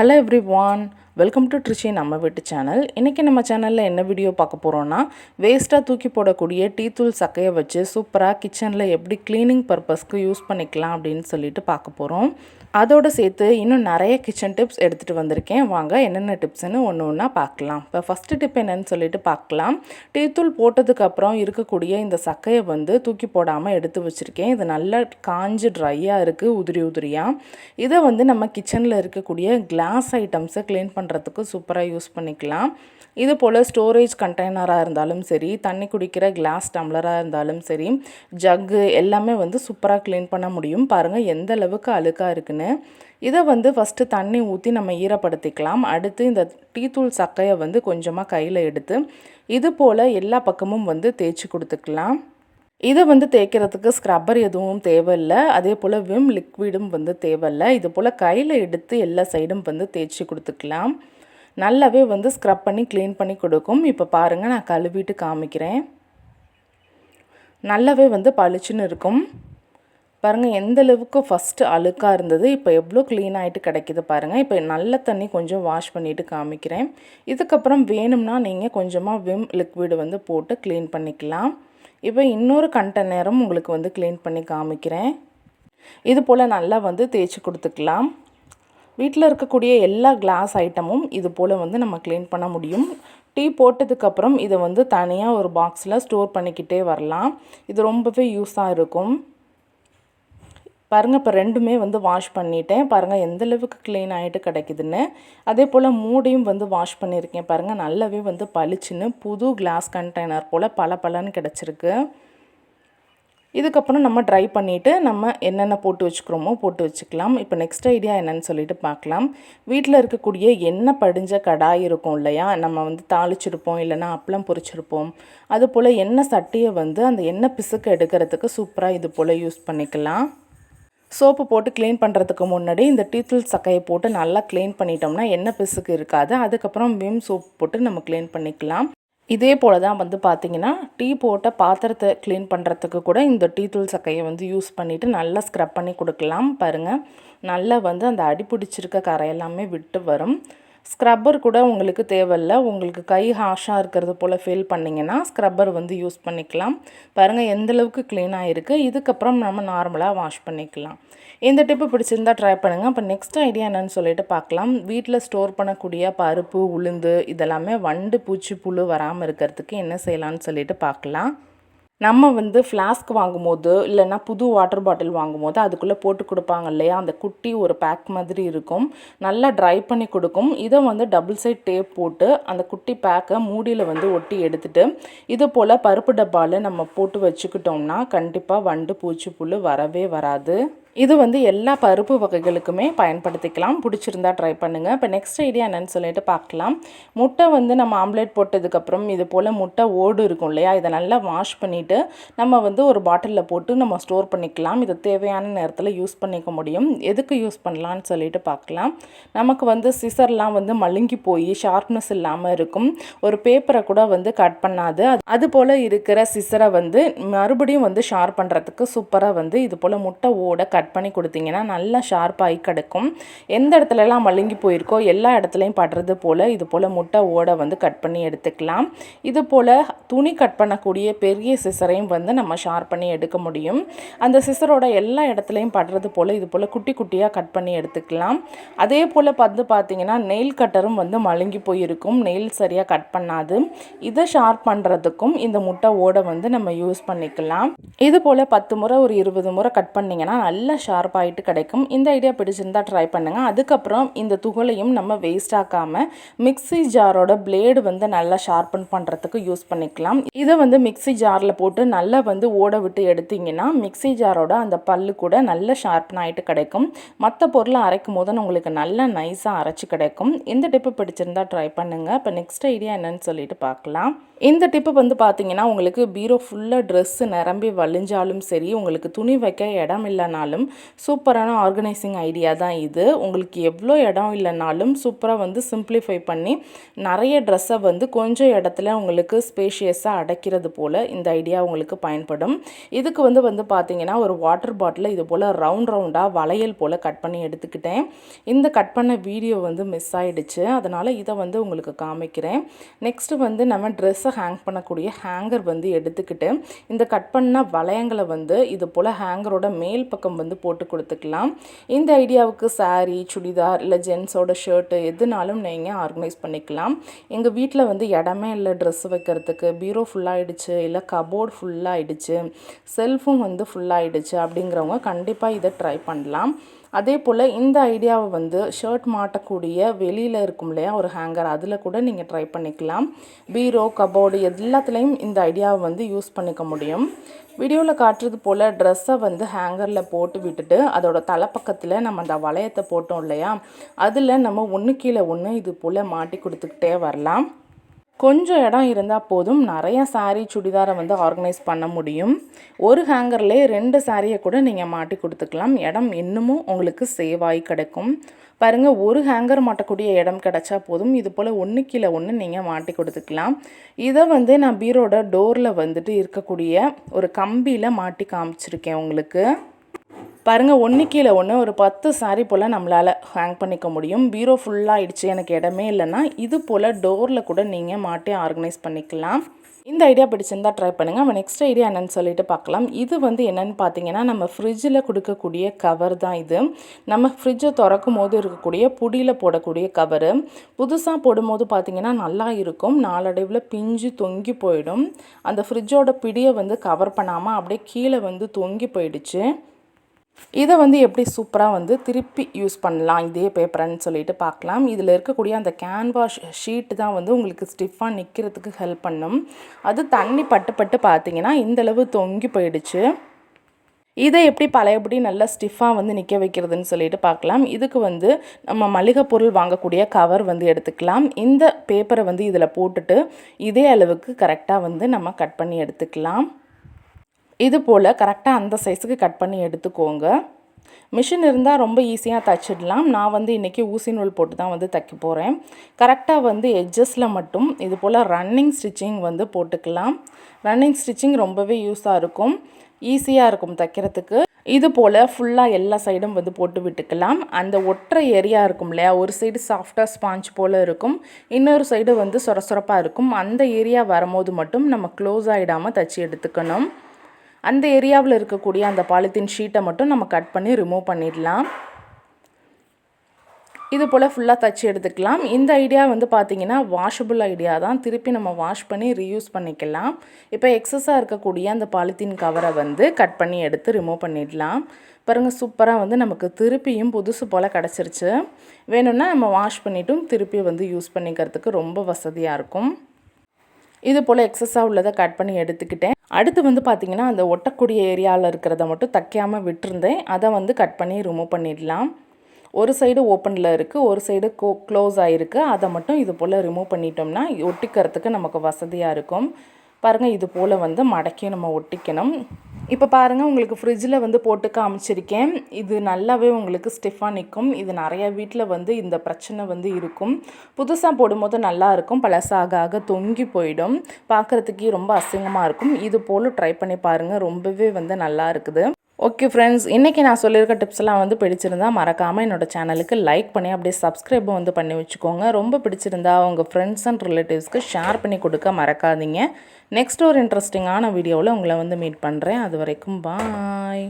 Hello everyone, welcome to Trichy நம்ம வீட்டு channel இன்றைக்கி நம்ம சேனலில் என்ன வீடியோ பார்க்க போகிறோன்னா வேஸ்ட்டாக தூக்கி போடக்கூடிய டீ தூள் சக்கையை வச்சு சூப்பராக கிச்சனில் எப்படி க்ளீனிங் பர்பஸ்க்கு யூஸ் பண்ணிக்கலாம் அப்படின்னு சொல்லிட்டு பார்க்க போகிறோம் அதோடு சேர்த்து இன்னும் நிறைய கிச்சன் டிப்ஸ் எடுத்துகிட்டு வந்திருக்கேன். வாங்க என்னென்ன டிப்ஸ்னு ஒன்று ஒன்றா பார்க்கலாம். இப்போ ஃபஸ்ட்டு டிப் என்னன்னு சொல்லிட்டு பார்க்கலாம். டீ தூள் போட்டதுக்கப்புறம் இருக்கக்கூடிய இந்த சக்கையை வந்து தூக்கி போடாமல் எடுத்து வச்சுருக்கேன். இது நல்லா காஞ்சு ட்ரையாக இருக்குது உதிரி உதிரியாக இதை வந்து நம்ம கிச்சனில் இருக்கக்கூடிய கிளாஸ் ஐட்டம்ஸை க்ளீன் பண்ணுறதுக்கு சூப்பராக யூஸ் பண்ணிக்கலாம். இது போல் ஸ்டோரேஜ் கண்டெய்னராக இருந்தாலும் சரி தண்ணி குடிக்கிற கிளாஸ் டம்ளராக இருந்தாலும் சரி ஜக்கு எல்லாமே வந்து சூப்பராக க்ளீன் பண்ண முடியும். பாருங்கள் எந்த அளவுக்கு அழுக்காக இருக்குன்னு. இதை வந்து ஃபஸ்ட்டு தண்ணி ஊற்றி நம்ம ஈரப்படுத்திக்கலாம். அடுத்து இந்த டீத்தூள் சக்கையை வந்து கொஞ்சமாக கையில் எடுத்து இது போல் எல்லா பக்கமும் வந்து தேய்ச்சி கொடுத்துக்கலாம். இதை வந்து தேய்க்கிறதுக்கு ஸ்க்ரப்பர் எதுவும் தேவையில்லை. அதே போல் விம் லிக்விடும் வந்து தேவையில்லை. இது போல் கையில் எடுத்து எல்லா சைடும் வந்து தேய்ச்சி கொடுத்துக்கலாம். நல்லாவே வந்து ஸ்க்ரப் பண்ணி க்ளீன் பண்ணி கொடுக்கும். இப்போ பாருங்கள் நான் கழுவிட்டு காமிக்கிறேன். நல்லாவே வந்து பளிச்சுன்னு இருக்கும். பாருங்கள் எந்த அளவுக்கு ஃபஸ்ட்டு அழுக்காக இருந்தது இப்போ எவ்வளோ க்ளீன் ஆகிட்டு கிடைக்கிது பாருங்கள் இப்போ நல்ல தண்ணி கொஞ்சம் வாஷ் பண்ணிவிட்டு காமிக்கிறேன். இதுக்கப்புறம் வேணும்னா நீங்கள் கொஞ்சமாக விம் லிக்விடு வந்து போட்டு க்ளீன் பண்ணிக்கலாம். இப்போ இன்னொரு கண்டெய்னரும் உங்களுக்கு வந்து க்ளீன் பண்ணி காமிக்கிறேன். இது போல் நல்லா வந்து தேய்ச்சி கொடுத்துக்கலாம். வீட்டில் இருக்கக்கூடிய எல்லா கிளாஸ் ஐட்டமும் இது போல் வந்து நம்ம க்ளீன் பண்ண முடியும். டீ போட்டதுக்கப்புறம் இதை வந்து தனியாக ஒரு பாக்ஸில் ஸ்டோர் பண்ணிக்கிட்டே வரலாம். இது ரொம்பவே யூஸாக இருக்கும். பாருங்கள் இப்போ ரெண்டுமே வந்து வாஷ் பண்ணிட்டேன். பாருங்கள் எந்தளவுக்கு க்ளீன் ஆகிட்டு கிடைக்குதுன்னு. அதே போல் மூடியும் வந்து வாஷ் பண்ணியிருக்கேன். பாருங்கள் நல்லாவே வந்து பளிச்சுன்னு புது கிளாஸ் கண்டெய்னர் போல் பல பலன்னு கிடச்சிருக்கு. இதுக்கப்புறம் நம்ம ட்ரை பண்ணிவிட்டு நம்ம என்னென்ன போட்டு வச்சுக்கிறோமோ போட்டு வச்சுக்கலாம். இப்போ நெக்ஸ்ட் ஐடியா என்னென்னு சொல்லிட்டு பார்க்கலாம். வீட்டில் இருக்கக்கூடிய எண்ணெய் படிஞ்ச கடாய் இருக்கும் இல்லையா? நம்ம வந்து தாளிச்சிருப்போம் இல்லைனா அப்பளம் பொரிச்சிருப்போம். அது போல் எண்ணெய் சட்டியை வந்து அந்த எண்ணெய் பிசுக்கு எடுக்கிறதுக்கு சூப்பராக இது போல் யூஸ் பண்ணிக்கலாம். சோப்பு போட்டு க்ளீன் பண்ணுறதுக்கு முன்னாடி இந்த டீத்தூள் சக்கையை போட்டு நல்லா க்ளீன் பண்ணிட்டோம்னா எண்ணெய் பிசுக்கு இருக்காது. அதுக்கப்புறம் விம் சோப் போட்டு நம்ம க்ளீன் பண்ணிக்கலாம். இதே போல் தான் வந்து பார்த்திங்கன்னா டீ போட்ட பாத்திரத்தை க்ளீன் பண்ணுறதுக்கு கூட இந்த டீ தூள் சக்கையை வந்து யூஸ் பண்ணிவிட்டு நல்லா ஸ்க்ரப் பண்ணி கொடுக்கலாம். பாருங்கள் நல்லா வந்து அந்த அடி பிடிச்சிருக்க கரையெல்லாமே விட்டு வரும். ஸ்க்ரப்பர் கூட உங்களுக்கு தேவையில்ல. உங்களுக்கு கை ஹாஷாக இருக்கிறது போல் ஃபீல் பண்ணிங்கன்னா ஸ்க்ரப்பர் வந்து யூஸ் பண்ணிக்கலாம். பாருங்கள் எந்தளவுக்கு க்ளீனாக இருக்குது இதுக்கப்புறம் நம்ம நார்மலாக வாஷ் பண்ணிக்கலாம். இந்த டிப்பு பிடிச்சிருந்தா ட்ரை பண்ணுங்கள் அப்போ நெக்ஸ்ட் ஐடியா என்னென்னு சொல்லிட்டு பார்க்கலாம். வீட்டில் ஸ்டோர் பண்ணக்கூடிய பருப்பு உளுந்து இதெல்லாமே வண்டு பூச்சி புழு வராமல் இருக்கிறதுக்கு என்ன செய்யலான்னு சொல்லிட்டு பார்க்கலாம். நம்ம வந்து ஃப்ளாஸ்க் வாங்கும்போது இல்லைன்னா புது வாட்டர் பாட்டில் வாங்கும்போது அதுக்குள்ளே போட்டு கொடுப்பாங்க இல்லையா? அந்த குட்டி ஒரு பேக் மாதிரி இருக்கும். நல்லா ட்ரை பண்ணி கொடுக்கும். இதை வந்து டபுள் சைட் டேப் போட்டு அந்த குட்டி பேக்கை மூடியில் வந்து ஒட்டி எடுத்துட்டு இது போல் பருப்பு டப்பாவில் நம்ம போட்டு வச்சுக்கிட்டோம்னா கண்டிப்பாக வண்டு பூச்சி புல் வரவே வராது. இது வந்து எல்லா பருப்பு வகைகளுக்குமே பயன்படுத்திக்கலாம். பிடிச்சிருந்தா ட்ரை பண்ணுங்கள் இப்போ நெக்ஸ்ட் ஐடியா என்னென்னு சொல்லிட்டு பார்க்கலாம். முட்டை வந்து நம்ம ஆம்லேட் போட்டதுக்கப்புறம் இது போல் முட்டை ஓடு இருக்கும் இல்லையா? இதை நல்லா வாஷ் பண்ணிவிட்டு நம்ம வந்து ஒரு பாட்டிலில் போட்டு நம்ம ஸ்டோர் பண்ணிக்கலாம். இது தேவையான நேரத்தில் யூஸ் பண்ணிக்க முடியும். எதுக்கு யூஸ் பண்ணலான்னு சொல்லிட்டு பார்க்கலாம். நமக்கு வந்து சிசர்லாம் வந்து மழுங்கி போய் ஷார்ப்னஸ் இல்லாமல் இருக்கும். ஒரு பேப்பரை கூட வந்து கட் பண்ணாது. அது போல் இருக்கிற சிசரை வந்து மறுபடியும் வந்து ஷார்ப் பண்ணுறதுக்கு சூப்பராக வந்து இது போல் முட்டை ஓட கட் கட் பண்ணி கொடுத்தீங்கன்னா நல்லா ஷார்ப்பாகி கிடக்கும். எந்த இடத்துலலாம் மழுங்கி போயிருக்கோ எல்லா இடத்துலையும் படுறது போல் இது போல் முட்டை ஓடை வந்து கட் பண்ணி எடுத்துக்கலாம். இது போல் துணி கட் பண்ணக்கூடிய பெரிய சிசரையும் வந்து நம்ம ஷார்ப் பண்ணி எடுக்க முடியும். அந்த சிசரோட எல்லா இடத்துலையும் படுறது போல் இது போல் குட்டி குட்டியாக கட் பண்ணி எடுத்துக்கலாம். அதே போல் பார்த்து பார்த்தீங்கன்னா நெயில் கட்டரும் வந்து மழுங்கி போயிருக்கும். நெயில் சரியாக கட் பண்ணாது. இதை ஷார்ப் பண்ணுறதுக்கும் இந்த முட்டை ஓடை வந்து நம்ம யூஸ் பண்ணிக்கலாம். இது போல் பத்து முறை ஒரு இருபது முறை கட் பண்ணிங்கன்னா நல்ல நல்லா ஷார்ப்பாகிட்டு கிடைக்கும். இந்த ஐடியா பிடிச்சிருந்தா ட்ரை பண்ணுங்கள் அதுக்கப்புறம் இந்த துகளையும் நம்ம வேஸ்ட் ஆக்காமல் மிக்சி ஜாரோட பிளேடு வந்து நல்லா ஷார்பன் பண்ணுறதுக்கு யூஸ் பண்ணிக்கலாம். இதை வந்து மிக்சி ஜாரில் போட்டு நல்லா வந்து ஓட விட்டு எடுத்திங்கன்னா மிக்சி ஜாரோட அந்த பல்லு கூட நல்ல ஷார்ப்பன் ஆகிட்டு கிடைக்கும். மற்ற பொருளை அரைக்கும் போது உங்களுக்கு நல்லா நைஸாக அரைச்சி கிடைக்கும். இந்த டிப்பு பிடிச்சிருந்தா ட்ரை பண்ணுங்கள் இப்போ நெக்ஸ்ட் ஐடியா என்னன்னு சொல்லிட்டு பார்க்கலாம். இந்த டிப்பு வந்து பார்த்தீங்கன்னா உங்களுக்கு பீரோ ஃபுல்லாக ட்ரெஸ்ஸு நிரம்பி வழிஞ்சாலும் சரி உங்களுக்கு துணி வைக்க இடம் இல்லைனாலும் சூப்பரான ஆர்கனைசிங் ஐடியா தான் இது. உங்களுக்கு எவ்வளோ இடம் இல்லைனாலும் சூப்பராக வந்து சிம்பிளிஃபை பண்ணி நிறைய ட்ரெஸ்ஸை வந்து கொஞ்சம் இடத்துல உங்களுக்கு ஸ்பேஷியஸாக அடைக்கிறது போல் இந்த ஐடியா உங்களுக்கு பயன்படும். இதுக்கு வந்து வந்து பார்த்தீங்கன்னா ஒரு வாட்டர் பாட்டில் இது போல் ரவுண்ட் ரவுண்டாக வளையல் போல் கட் பண்ணி எடுத்துக்கிட்டேன். இந்த கட் பண்ண வீடியோ வந்து மிஸ் ஆகிடுச்சு அதனால் இதை வந்து உங்களுக்கு காமிக்கிறேன். நெக்ஸ்ட்டு வந்து நம்ம ட்ரெஸ்ஸை ஹேங் பண்ணக்கூடிய ஹேங்கர் வந்து எடுத்துக்கிட்டு இந்த கட் பண்ண வளையங்களை வந்து இது போல் ஹேங்கரோட மேல் பக்கம் வந்து போட்டு கொடுத்துக்கலாம். இந்த ஐடியாவுக்கு சாரீ சுடிதார் இல்லை ஜென்ஸோட ஷர்ட்டு எதுனாலும் நீங்கள் ஆர்கனைஸ் பண்ணிக்கலாம். எங்கள் வீட்டில் வந்து இடமே இல்லை ட்ரெஸ் வைக்கிறதுக்கு. பீரோ ஃபுல்லாகிடுச்சு இல்லை கபோர்டு ஃபுல்லாகிடுச்சு செல்ஃபும் வந்து ஃபுல்லாகிடுச்சு அப்படிங்கிறவங்க கண்டிப்பாக இதை ட்ரை பண்ணலாம். அதே போல் இந்த ஐடியாவை வந்து ஷர்ட் மாட்டக்கூடிய வெளியில் இருக்கும் இல்லையா ஒரு ஹேங்கர் அதில் கூட நீங்கள் ட்ரை பண்ணிக்கலாம். பீரோ கபோர்டு எல்லாத்துலேயும் இந்த ஐடியாவை வந்து யூஸ் பண்ணிக்க முடியும். வீடியோவில் காட்டுறது போல் ட்ரெஸ்ஸை வந்து ஹேங்கரில் போட்டு விட்டுட்டு அதோட தலைப்பக்கத்தில் நம்ம அந்த வளையத்தை போட்டோம் இல்லையா அதில் நம்ம ஒன்று கீழே ஒன்று இது போல் மாட்டி கொடுத்துக்கிட்டே வரலாம். கொஞ்சம் இடம் இருந்தால் போதும். நிறையா சாரீ சுடிதாரை வந்து ஆர்கனைஸ் பண்ண முடியும். ஒரு ஹேங்கர்லேயே ரெண்டு சாரியை கூட நீங்கள் மாட்டி கொடுத்துக்கலாம். இடம் இன்னமும் உங்களுக்கு சேவ் ஆகி கிடைக்கும். பாருங்கள் ஒரு ஹேங்கர் மாட்டக்கூடிய இடம் கிடச்சா போதும். இது போல் ஒன்று கீழே ஒன்று நீங்கள் மாட்டி கொடுத்துக்கலாம். இதை வந்து நான் பீரோட டோரில் வந்துட்டு இருக்கக்கூடிய ஒரு கம்பியில் மாட்டி காமிச்சிருக்கேன் உங்களுக்கு. பாருங்கள் ஒன்று கீழே ஒன்று ஒரு பத்து சாரி போல் நம்மளால் ஹேங் பண்ணிக்க முடியும். பீரோ ஃபுல்லாக ஃபுல்லாகிடுச்சு எனக்கு இடமே இல்லைன்னா இது போல் டோரில் கூட நீங்கள் மாட்டி ஆர்கனைஸ் பண்ணிக்கலாம். இந்த ஐடியா பிடிச்சிருந்தா ட்ரை பண்ணுங்கள் நம்ம நெக்ஸ்ட் ஐடியா என்னென்னு சொல்லிட்டு பார்க்கலாம். இது வந்து என்னென்னு பார்த்தீங்கன்னா நம்ம ஃப்ரிட்ஜில் கொடுக்கக்கூடிய கவர் தான் இது. நம்ம ஃப்ரிட்ஜை திறக்கும் போது இருக்கக்கூடிய புடியில் போடக்கூடிய கவரு புதுசாக போடும்போது பார்த்திங்கன்னா நல்லா இருக்கும். நாளடைவில் பிஞ்சு தொங்கி போயிடும். அந்த ஃப்ரிட்ஜோட பிடியை வந்து கவர் பண்ணாமல் அப்படியே கீழே வந்து தொங்கி போயிடுச்சு. இதை வந்து எப்படி சூப்பராக வந்து திருப்பி யூஸ் பண்ணலாம்? இதே பேப்பர்னு சொல்லிட்டு பார்க்கலாம். இதில் இருக்கக்கூடிய அந்த கேன்வாஷ் ஷீட்டு தான் வந்து உங்களுக்கு ஸ்டிஃபாக நிற்கிறதுக்கு ஹெல்ப் பண்ணும். அது தண்ணி பட்டு பட்டு பார்த்தீங்கன்னா இந்தளவு தொங்கி போயிடுச்சு. இதை எப்படி பழையபடி நல்லா ஸ்டிஃபாக வந்து நிற்க வைக்கிறதுன்னு சொல்லிட்டு பார்க்கலாம். இதுக்கு வந்து நம்ம மளிகை பொருள் வாங்கக்கூடிய கவர் வந்து எடுத்துக்கலாம். இந்த பேப்பரை வந்து இதில் போட்டுட்டு இதே அளவுக்கு கரெக்டாக வந்து நம்ம கட் பண்ணி எடுத்துக்கலாம். இது போல் கரெக்டாக அந்த சைஸுக்கு கட் பண்ணி எடுத்துக்கோங்க. மிஷின் இருந்தால் ரொம்ப ஈஸியாக தைச்சிடலாம். நான் வந்து இன்றைக்கி ஊசி நூல் போட்டு தான் வந்து தைக்க போகிறேன் கரெக்டாக வந்து எட்ஜஸில் மட்டும் இது போல் ரன்னிங் ஸ்டிச்சிங் வந்து போட்டுக்கலாம். ரன்னிங் ஸ்டிச்சிங் ரொம்பவே யூஸாக இருக்கும். ஈஸியாக இருக்கும் தைக்கிறதுக்கு. இது போல் ஃபுல்லாக எல்லா சைடும் வந்து போட்டு விட்டுக்கலாம். அந்த ஒற்றை ஏரியா இருக்கும் இல்லையா? ஒரு சைடு சாஃப்டாக ஸ்பாஞ்ச் போல் இருக்கும். இன்னொரு சைடு வந்து சொர சொரப்பாக இருக்கும். அந்த ஏரியா வரும்போது மட்டும் நம்ம க்ளோஸ் ஆகிடாமல் தைச்சி எடுத்துக்கணும். அந்த ஏரியாவில் இருக்கக்கூடிய அந்த பாலித்தீன் ஷீட்டை மட்டும் நம்ம கட் பண்ணி ரிமூவ் பண்ணிடலாம். இது போல் ஃபுல்லாக தச்சு எடுத்துக்கலாம். இந்த ஐடியா வந்து பார்த்திங்கன்னா வாஷபிள் ஐடியா தான். திருப்பி நம்ம வாஷ் பண்ணி ரீயூஸ் பண்ணிக்கலாம். இப்போ எக்ஸஸாக இருக்கக்கூடிய அந்த பாலித்தீன் கவரை வந்து கட் பண்ணி எடுத்து ரிமூவ் பண்ணிடலாம். பாருங்கள் சூப்பராக வந்து நமக்கு திருப்பியும் புதுசு போல் கிடச்சிருச்சு. வேணும்னா நம்ம வாஷ் பண்ணிவிட்டும் திருப்பி வந்து யூஸ் பண்ணிக்கிறதுக்கு ரொம்ப வசதியாக இருக்கும். இது போல் எக்ஸஸாக உள்ளதை கட் பண்ணி எடுத்துக்கிட்டேன். அடுத்து வந்து பார்த்திங்கன்னா அந்த ஒட்டக்கூடிய ஏரியாவில் இருக்கிறத மட்டும் தைக்காமல் விட்டுருந்தேன். அதை வந்து கட் பண்ணி ரிமூவ் பண்ணிடலாம். ஒரு சைடு ஓப்பனில் இருக்குது ஒரு சைடு கோ க்ளோஸ் ஆகிருக்கு அதை மட்டும் இது போல் ரிமூவ் பண்ணிட்டோம்னா ஒட்டிக்கிறதுக்கு நமக்கு வசதியாக இருக்கும். பாருங்கள் இது போல் வந்து மடக்கி நம்ம ஒட்டிக்கணும். இப்போ பாருங்கள் உங்களுக்கு ஃப்ரிட்ஜில் வந்து போட்டு காமிச்சிருக்கேன். இது நல்லாவே உங்களுக்கு ஸ்டிஃபாக நிற்கும் இது நிறையா வீட்டில் வந்து இந்த பிரச்சனை வந்து இருக்கும். புதுசாக போடும்போது நல்லா இருக்கும். பழசாக ஆக தொங்கி போயிடும். பார்க்குறதுக்கே ரொம்ப அசிங்கமாக இருக்கும். இது போல் ட்ரை பண்ணி பாருங்கள் ரொம்பவே வந்து நல்லா இருக்குது. ஓகே ஃப்ரெண்ட்ஸ் இன்றைக்கி நான் சொல்லியிருக்க டிப்ஸ்லாம் வந்து பிடிச்சிருந்தா மறக்காமல் என்னோடய சேனலுக்கு லைக் பண்ணி அப்படியே சப்ஸ்கிரைபும் வந்து பண்ணி வச்சுக்கோங்க. ரொம்ப பிடிச்சிருந்தா உங்கள் ஃப்ரெண்ட்ஸ் அண்ட் ரிலேட்டிவ்ஸ்க்கு ஷேர் பண்ணி கொடுக்க மறக்காதீங்க. நெக்ஸ்ட் ஒரு இன்ட்ரெஸ்டிங்கான வீடியோவில் உங்களை வந்து மீட் பண்ணுறேன் அது வரைக்கும் பாய்